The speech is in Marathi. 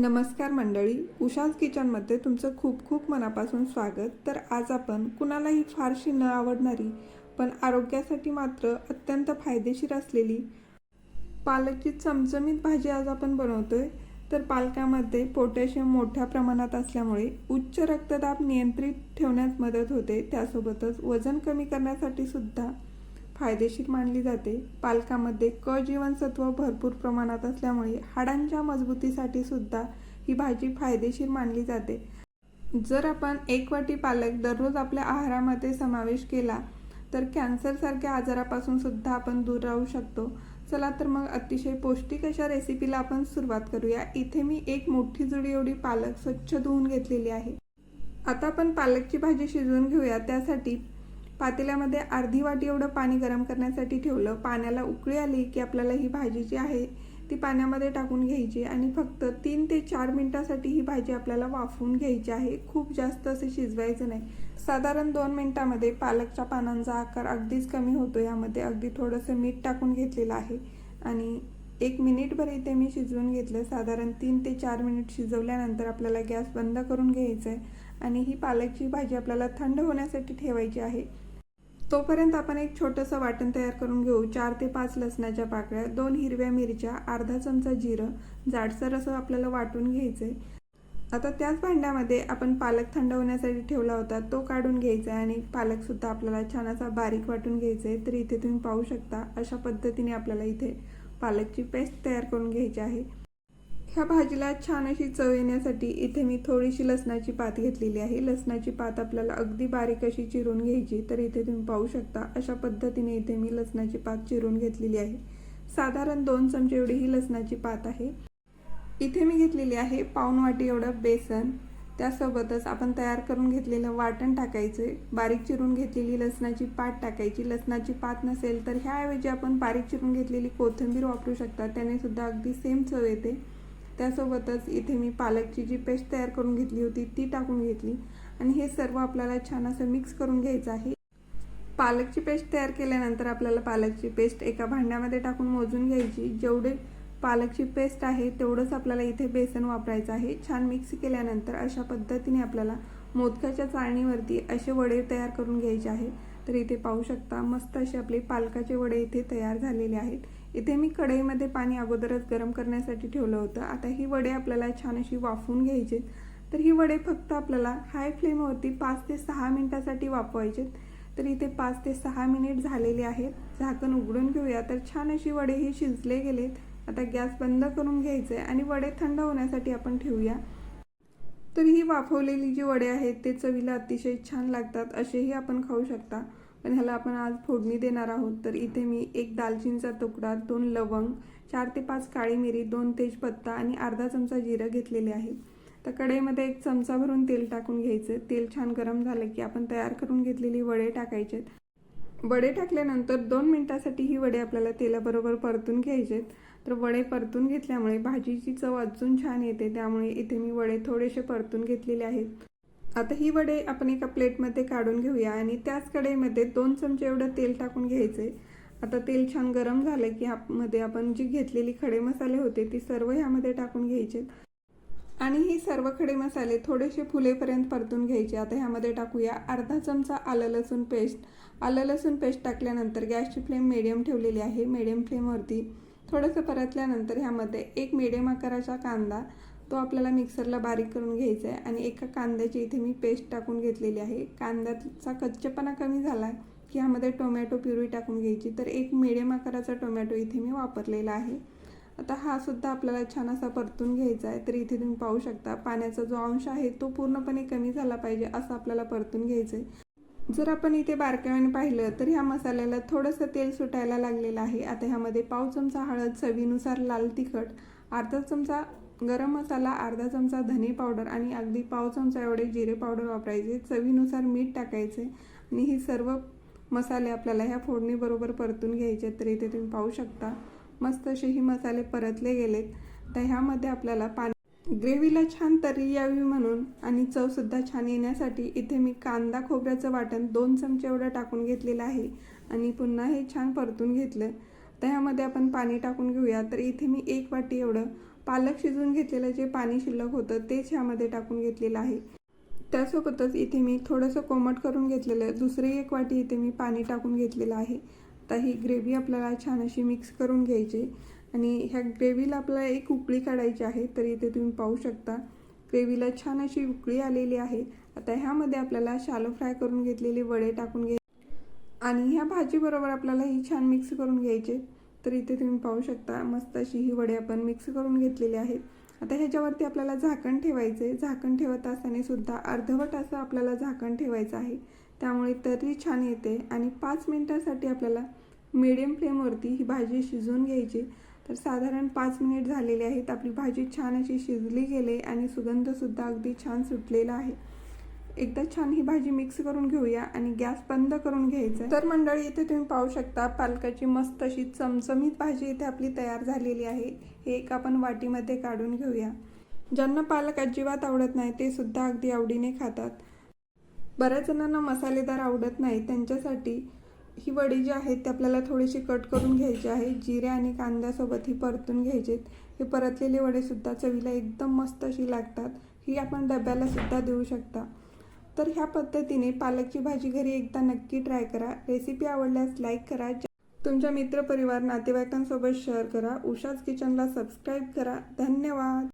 नमस्कार मंडळी उषाज किचनमध्ये तुमचं खूप खूप मनापासून स्वागत. तर आज आपण कुणालाही फारशी न आवडणारी पण आरोग्यासाठी मात्र अत्यंत फायदेशीर असलेली पालकची चमचमीत भाजी आज आपण बनवतोय. तर पालकामध्ये पोटॅशियम मोठ्या प्रमाणात असल्यामुळे उच्च रक्तदाब नियंत्रित ठेवण्यास मदत होते. त्यासोबतच वजन कमी करण्यासाठी सुद्धा फायदेशीर मानली जाते. पालकामध्ये क जीवनसत्व भरपूर प्रमाणात असल्यामुळे हाडांच्या मजबूतीसाठी सुद्धा ही भाजी फायदेशीर मानली जाते. जर आपण एक वाटी पालक दररोज आपल्या आहारामध्ये समावेश केला तर कॅन्सरसारख्या आजारापासून सुद्धा आपण दूर राहू शकतो. चला तर मग अतिशय पौष्टिक अशा रेसिपीला आपण सुरुवात करूया. इथे मी एक मोठी जुडी एवढी पालक स्वच्छ धुवून घेतलेली आहे. आता आपण पालकची भाजी शिजवून घेऊया. त्यासाठी पातेल्यामध्ये अर्धी वाटी एवढं पाणी गरम करण्यासाठी ठेवलं. पाण्याला उकळी आली की आपल्याला ही भाजी जी आहे ती पाण्यामध्ये टाकून घ्यायची आणि फक्त तीन ते चार मिनटासाठी ही भाजी आपल्याला वाफवून घ्यायची आहे. खूप जास्त असे शिजवायचं नाही. साधारण दोन मिनटामध्ये पालकच्या पानांचा आकार अगदीच कमी होतो. यामध्ये अगदी थोडंसं मीठ टाकून घेतलेलं आहे आणि एक मिनिटभर इथे मी शिजवून घेतलं. साधारण तीन ते चार मिनिट शिजवल्यानंतर आपल्याला गॅस बंद करून घ्यायचं आहे आणि ही पालकची भाजी आपल्याला थंड होण्यासाठी ठेवायची आहे. तोपर्यंत आपण एक छोटंसं वाटण तयार करून घेऊ. चार ते पाच लसणाच्या पाकळ्या दोन हिरव्या मिरच्या अर्धा चमचा जिरं जाडसर असं आपल्याला वाटून घ्यायचं आहे आता त्याच भांड्यामध्ये आपण पालक थंड होण्यासाठी ठेवला होता तो काढून घ्यायचा आहे आणि पालकसुद्धा आपल्याला छान असा बारीक वाटून घ्यायचा आहे तर इथे तुम्ही पाहू शकता अशा पद्धतीने आपल्याला इथे पालकची पेस्ट तयार करून घ्यायची आहे. ह्या भाजीला छान अशी चव येण्यासाठी इथे मी थोडीशी लसणाची पात घेतलेली आहे. लसणाची पात आपल्याला अगदी बारीक अशी चिरून घ्यायची तर इथे तुम्ही पाहू शकता अशा पद्धतीने इथे मी लसणाची पात चिरून घेतलेली आहे. साधारण दोन चमचे एवढी ही लसणाची पात आहे. इथे मी घेतलेली आहे पाऊन वाटी एवढं बेसन. त्यासोबतच आपण तयार करून घेतलेलं वाटण टाकायचं. बारीक चिरून घेतलेली लसणाची पात टाकायची. लसणाची पात नसेल तर ह्याऐवजी आपण बारीक चिरून घेतलेली कोथिंबीर वापरू शकता. त्याने सुद्धा अगदी सेम चव येते. त्यासोबतच इथे मी पालकची जी पेस्ट तयार करून घेतली होती ती टाकून घेतली. आणि हे सर्व आपल्याला छान असं मिक्स करून घ्यायचं आहे. पालकची पेस्ट तयार केल्यानंतर आपल्याला पालकची पेस्ट एका भांड्यामध्ये टाकून मोजून घ्यायची. जेवढे पालकची पेस्ट आहे तेवढंच आपल्याला इथे बेसन वापरायचं आहे. छान मिक्स केल्यानंतर अशा पद्धतीने आपल्याला मोदकाच्या चाळणीवरती असे वडे तयार करून घ्यायचे आहे. तर इथे पाहू शकता मस्त असे आपले पालकाचे वडे इथे तयार झालेले आहेत. इथे मी कढईमध्ये पाणी अगोदरच गरम करण्यासाठी ठेवलं होतं. आता ही वडे आपल्याला छान अशी वाफवून घ्यायचे तर ही वडे फक्त आपल्याला हाय फ्लेमवरती पाच ते सहा मिनिटासाठी वाफवायचे तर इथे पाच ते सहा मिनिट झालेले आहेत. झाकण उघडून घेऊया. तर छान अशी वडे ही शिजले गेलेत. आता गॅस बंद करून घ्यायचे आणि वडे थंड होण्यासाठी आपण ठेवूया. तर ही वाफवलेली जी वडे आहेत ते चवीला अतिशय छान लागतात. असेही आपण खाऊ शकता. पण ह्याला आपण आज फोडणी देणार आहोत. तर इथे मी एक दालचिनीचा तुकडा दोन लवंग चार ते पाच काळी मिरी दोन तेजपत्ता आणि अर्धा चमचा जिरं घेतलेले आहे. तर कढईमध्ये एक चमचा भरून तेल टाकून घ्यायचं. तेल छान गरम झालं की आपण तयार करून घेतलेली वडे टाकायचे. वडे टाकल्यानंतर दोन मिनिटासाठी ही वडे आपल्याला तेलाबरोबर परतून घ्यायचेत. तर वडे परतून घेतल्यामुळे भाजीची चव अजून छान येते. त्यामुळे इथे मी वडे थोडेसे परतून घेतलेले आहेत. आता ही वडे आपण एका प्लेटमध्ये काढून घेऊया आणि त्याच कढईमध्ये दोन चमचे एवढं तेल टाकून घ्यायचे. आता तेल छान गरम झालं की ह्यामध्ये आपण जी घेतलेली खडे मसाले होते ती सर्व ह्यामध्ये टाकून घ्यायचे. आणि ही सर्व खडे मसाले थोडेसे फुलेपर्यंत परतून घ्यायचे. आता ह्यामध्ये टाकूया अर्धा चमचा आलं लसूण पेस्ट. आलं लसूण पेस्ट टाकल्यानंतर गॅसची फ्लेम मिडियम ठेवलेली आहे. मिडियम फ्लेमवरती थोडंसं परतल्यानंतर ह्यामध्ये एक मिडियम आकाराचा कांदा तो आपल्याला मिक्सरला बारीक करून घ्यायचा आहे आणि एका कांद्याची इथे मी पेस्ट टाकून घेतलेली आहे. कांद्याचा कच्चेपणा कमी झाला आहे की ह्यामध्ये टोमॅटो प्युरी टाकून घ्यायची. तर एक मिडियम आकाराचा टोमॅटो इथे मी वापरलेला आहे. आता हा सुद्धा आपल्याला छान असा परतून घ्यायचा आहे तर इथे तुम्ही पाहू शकता पाण्याचा जो अंश आहे तो पूर्णपणे कमी झाला पाहिजे असं आपल्याला परतून घ्यायचं आहे जर आपण इथे बारकाव्याने पाहिलं तर ह्या मसाल्याला थोडंसं तेल सुटायला लागलेलं आहे. आता ह्यामध्ये पाव चमचा हळद चवीनुसार लाल तिखट अर्धा चमचा गरम मसाला अर्धा चमचा धने पावडर आणि अगदी पाव चमचा एवढे जिरे पावडर वापरायचे. चवीनुसार मीठ टाकायचे आणि हे सर्व मसाले आपल्याला ह्या फोडणीबरोबर परतून घ्यायचे तर इथे तुम्ही पाहू शकता. मस्त असे ही मसाले परतले गेलेत. तर ह्यामध्ये आपल्याला पाणी ग्रेव्हीला छान तरी यावी म्हणून आणि चवसुद्धा छान येण्यासाठी इथे मी कांदा खोबऱ्याचं वाटण दोन चमचे एवढं टाकून घेतलेलं आहे आणि पुन्हा हे छान परतून घेतलं. तर ह्यामध्ये आपण पाणी टाकून घेऊया. तर इथे मी एक वाटी एवढं पालक शिजवून घेतलेलं जे पाणी शिल्लक होतं तेच ह्यामध्ये टाकून घेतलेलं आहे. त्यासोबतच इथे मी थोडंसं कोमट करून घेतलेलं दुसरी एक वाटी इथे मी पाणी टाकून घेतलेलं आहे. आता ही ग्रेव्ही आपल्याला छान अशी मिक्स करून घ्यायची आणि ह्या ग्रेव्हीला आपल्याला एक उकळी काढायची आहे तर इथे तुम्ही पाहू शकता. ग्रेव्हीला छान अशी उकळी आलेली आहे. आता ह्यामध्ये आपल्याला शालो फ्राय करून घेतलेले वडे टाकून घ्यायचे. आणि ह्या भाजीबरोबर आपल्याला ही छान मिक्स करून घ्यायचे. तर इथे तुम्ही पाहू शकता मस्त अशी ही वडे आपण मिक्स करून घेतलेली आहेत. आता ह्याच्यावरती आपल्याला झाकण ठेवायचं आहे. झाकण ठेवत असताना सुद्धा अर्धवट असं आपल्याला झाकण ठेवायचं आहे. त्यामुळे तरी छान येते. आणि पाच मिनिटासाठी आपल्याला मिडियम फ्लेमवरती ही भाजी शिजवून घ्यायची. तर साधारण पाच मिनिट झालेले आहेत. आपली भाजी छान अशी शिजली गेले आणि सुगंधसुद्धा अगदी छान सुटलेला आहे. एकदा छान ही भाजी मिक्स करून घेऊया आणि गॅस बंद करून घ्यायचा तर मंडळी इथे तुम्ही पाहू शकता पालकाची मस्त अशी चमचमीत भाजी इथे आपली तयार झालेली आहे. हे एक आपण वाटीमध्ये काढून घेऊया. ज्यांना पालक अजिबात आवडत नाही ते सुद्धा अगदी आवडीने खातात. बऱ्याच जणांना मसालेदार आवडत नाही. त्यांच्यासाठी ही वडी जी आहेत ते आपल्याला थोडीशी कट करून घ्यायची आहे. जिरे आणि कांद्यासोबत ही परतून घ्यायचेत. हे परतलेले वडेसुद्धा चवीला एकदम मस्त अशी लागतात. ही आपण डब्याला सुद्धा देऊ शकता. तर ह्या पद्धतीने पालकची भाजी घरी एकदा नक्की ट्राय करा. रेसिपी आवडल्यास लाईक करा. तुमच्या मित्रपरिवार नातेवाईकांसोबत शेअर करा. उषाच किचनला सबस्क्राईब करा. धन्यवाद.